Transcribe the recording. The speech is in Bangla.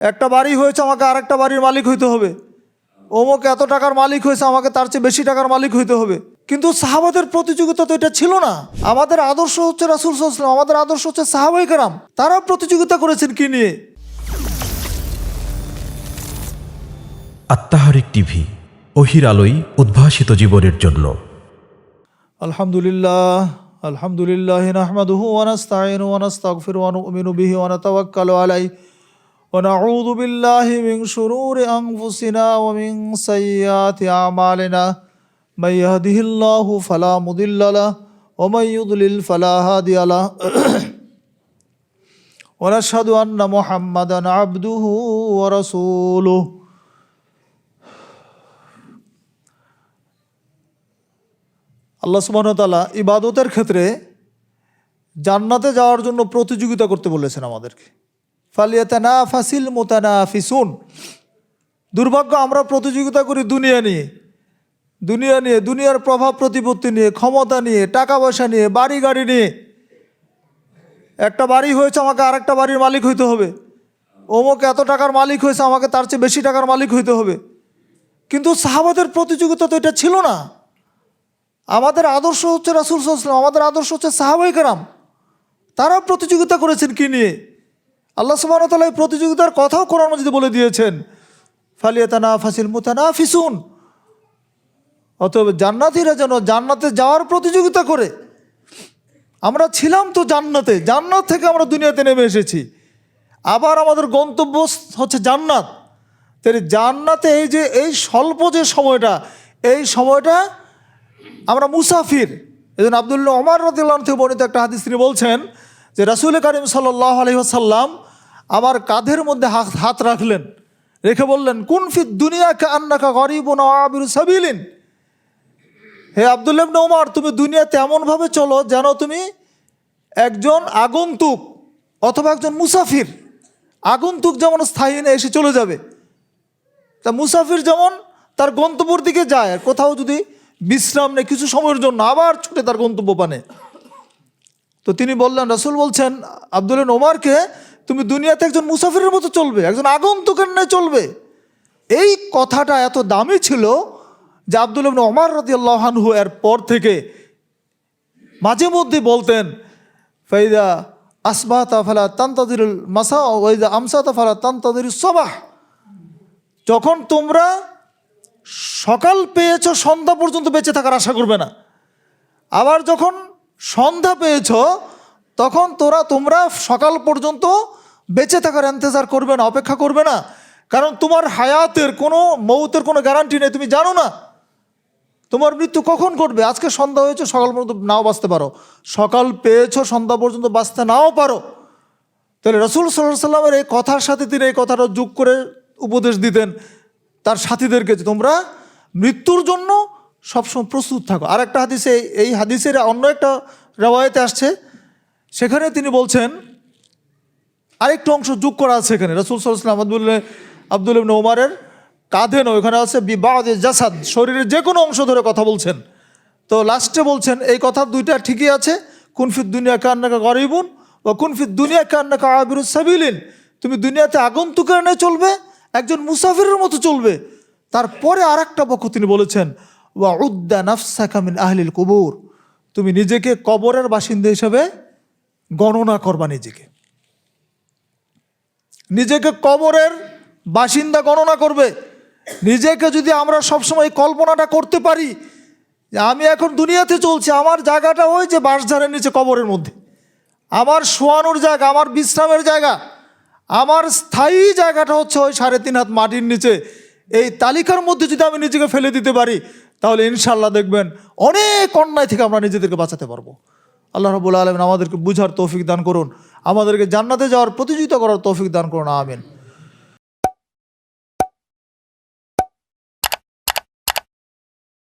একটা বাড়ি হয়েছে আমাকে আরেকটা বাড়ির মালিক হইতে হবে। অমুক এত টাকার মালিক হয়েছে আমাকে তার চেয়ে বেশি টাকার মালিক হইতে হবে। কিন্তু সাহাবাদের প্রতিযোগিতা তো এটা ছিল না। আমাদের আদর্শ হচ্ছে রাসুল সাল্লাম আমাদের আদর্শ হচ্ছে সাহাবাই কারাম। তারা প্রতিযোগিতা করেছেন কি নিয়ে? আত্মাহারিক টিভি অহির আলোয় উদ্ভাসিত জীবনের জন্য। আলহামদুলিল্লাহ আলহামদুলিল্লাহ নাহমাদুহু ওয়া নাস্তাঈনু ওয়া নাস্তাগফিরু ওয়া নু'মিনু বিহি ওয়া নাতাওয়াক্কালু আলাইহি। শুরুরি আনফুসিনা ওয়া মিন সাইয়্যাতি আ'মালিনা মান ইয়াহদিহিল্লাহু ফালা মুদিল্লা লাহু ওয়া মান ইউদ্লিল ফালা হাদিয়া লাহু ওয়া নাশহাদু আন্না মুহাম্মাদান আবদুহু ওয়া রাসূলুহু আল্লাহ সুবাহতালা ইবাদতের ক্ষেত্রে জান্নাতে যাওয়ার জন্য প্রতিযোগিতা করতে বলেছেন আমাদেরকে। ফাসিল মোতানা দুর্ভাগ্য, আমরা প্রতিযোগিতা করি দুনিয়া নিয়ে। দুনিয়া নিয়ে, দুনিয়ার প্রভাব প্রতিপত্তি নিয়ে, ক্ষমতা নিয়ে টাকা পয়সা নিয়ে বাড়ি গাড়ি নিয়ে। একটা বাড়ি হয়েছে, আমাকে আরেকটা বাড়ির মালিক হইতে হবে। অমুক এত টাকার মালিক হয়েছে, আমাকে তার চেয়ে বেশি টাকার মালিক হইতে হবে। কিন্তু সাহাবাদের প্রতিযোগিতা তো এটা ছিল না। আমাদের আদর্শ হচ্ছে রাসুল সাল্লাম আমাদের আদর্শ হচ্ছে সাহাবাই কারাম। তারা প্রতিযোগিতা করেছেন কি নিয়ে? আল্লাহ সুবাহ তালা এই প্রতিযোগিতার কথাও কোরআন মজিদে বলে দিয়েছেন ফালিয়াতানা ফাসিল মুতানা ফিসুন অতএব জান্নাতিরা যেন জান্নাতে যাওয়ার প্রতিযোগিতা করে। আমরা ছিলাম তো জান্নাতে, জান্নাত থেকে আমরা দুনিয়াতে নেমে এসেছি। আবার আমাদের গন্তব্য হচ্ছে জান্নাত। তাহলে জান্নাতে এই যে, এই স্বল্প যে সময়টা, এই সময়টা আমরা মুসাফির। এই জন্য আবদুল্লাহ ওমর রদুল্লাহ থেকে বর্ণিত একটা হাদিস তিনি বলছেন যে রাসুল করিম সাল্লাহ আলহিহাসাল্লাম আমার কাঁধের মধ্যে হাত রাখলেন। রেখে বললেন, কোন ফিদ দুনিয়াকে আন্নাকা গরিব আবির সাবিলিন? হে আবদুল্লাহ ওমর তুমি দুনিয়াতে এমনভাবে চলো যেন তুমি একজন আগন্তুক অথবা একজন মুসাফির। আগন্তুক যেমন স্থায়ী না এসে চলে যাবে, তা মুসাফির যেমন তার গন্তব্যর দিকে যায় কোথাও যদি বিশ্রাম নেই কিছু সময়ের জন্য আবার ছুটে তার গন্তব্য পানে। তো তিনি বললেন, রসুল বলছেন আবদুল্লাহ ওমারকে তুমি দুনিয়াতে একজন মুসাফিরের মতো চলবে, একজন আগন্তুকের ন্যায় চলবে। এই কথাটা এত দামি ছিল যে আবদুল্লাহ ওমার রদি আল্লাহানহু এর পর থেকে মাঝে মধ্যে বলতেন, ফাইদা আসবা তাফালা তান্তাদিরুল মাসা ওয়াইদা আমসা তাফালা তান্তাদিরুল সবাহ। যখন তোমরা সকাল পেয়েছ, সন্ধ্যা পর্যন্ত বেঁচে থাকার আশা করবে না। আবার যখন সন্ধ্যা পেয়েছ তখন তোরা তোমরা সকাল পর্যন্ত বেঁচে থাকার এন্তেজার করবে না, অপেক্ষা করবে না। কারণ তোমার হায়াতের কোনো, মৌতের কোনো গ্যারান্টি নেই, তুমি জানো না। তোমার মৃত্যু কখন ঘটবে? আজকে সন্ধ্যা হয়েছে, সকাল পর্যন্ত নাও বাঁচতে পারো। সকাল পেয়েছ, সন্ধ্যা পর্যন্ত বাঁচতে নাও পারো। তাহলে রসুল সাল্লাহ সাল্লামের এই কথার সাথে তিনি এই কথাটা যোগ করে উপদেশ দিতেন তার সাথীদেরকে যে তোমরা মৃত্যুর জন্য সবসময় প্রস্তুত থাকো। আর একটা হাদিসে, এই হাদিসের অন্য একটা রেওয়ায়তে আসছে সেখানে তিনি বলছেন, আরেকটু অংশ যোগ করা আছে এখানে। রসুল সাল্লাম আবদুল্লাহ আবদুল ওমারের কাঁধে নয়, ওখানে আছে, বিবাদ জাসাদ, শরীরের যে কোনো অংশ ধরে কথা বলছেন। তো লাস্টে বলছেন, এই কথা দুইটা ঠিকই আছে কুনফিদ দুনিয়া কান্নাকা গরিবুন ও কুনফিদ দুনিয়া কান্নাকা আবিরুস সাবিলিন। তুমি দুনিয়াতে আগন্তুকের নিয়ে চলবে, একজন মুসাফিরের মতো চলবে। তারপরে আর একটা পক্ষ তিনি বলেছেন, ওয়া উদ্দা নাফসা কামিন আহলিল কুবুর। তুমি নিজেকে কবরের বাসিন্দা হিসাবে গণনা করবা নিজেকে। নিজেকে কবরের বাসিন্দা গণনা করবে। নিজেকে যদি আমরা সবসময় কল্পনাটা করতে পারি, যে আমি এখন দুনিয়াতে চলছি, আমার জায়গাটা ওই যে বাঁশঝাড়ের নিচে কবরের মধ্যে। আমার শোয়ানোর জায়গা, আমার বিশ্রামের জায়গা, আমার স্থায়ী জায়গাটা হচ্ছে ওই সাড়ে তিন হাত মাটির নিচে। এই তালিকার মধ্যে যদি আমি নিজেকে ফেলে দিতে পারি, তাহলে ইনশাল্লাহ দেখবেন অনেক অন্যায় থেকে আমরা নিজেদেরকে বাঁচাতে পারব। আল্লাহ রবুল্লা আলমিন আমাদেরকে বুঝার তৌফিক দান করুন। আমাদেরকে জান্নাতে যাওয়ার প্রতিযোগিতা করার তৌফিক দান করুন, আমিন।